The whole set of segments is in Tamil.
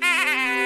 Ha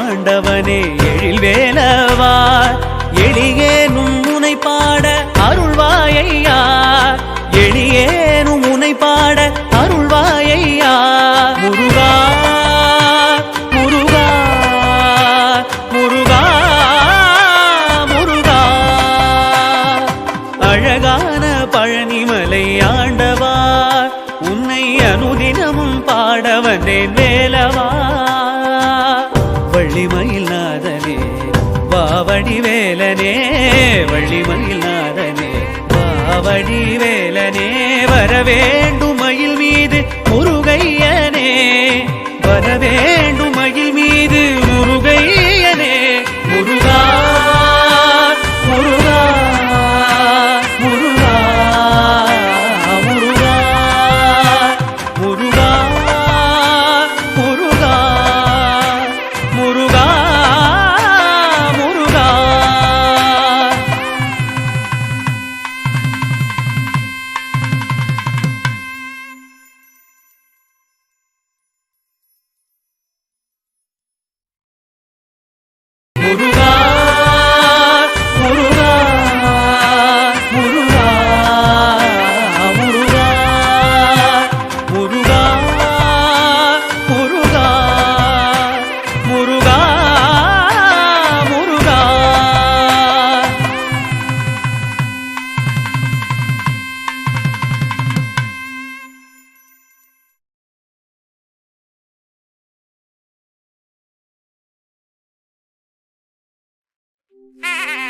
ஆண்டவனே எழில் வேலவா எளியேனும் முனை பாட அருள்வாயையா? எளியேனும் முனை பாட அருள்வாயையா? முருகா முருகா முருகா முருகா. அழகான பழனிமலை ஆண்டவா உன்னை அனுதினமும் பாட வந்தேன் வேலவா? வடிவேலனே வழிமயில்நாதனே வடிவேலனே வரவேண்டும் மயில் மீது முருகையனே வரவே Ah!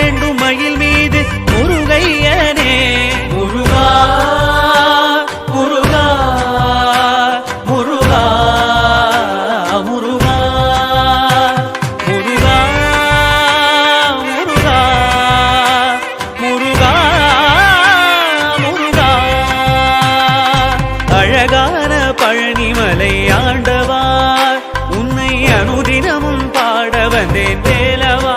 அனுதினமும் பாடவந்தேன் வேலவா?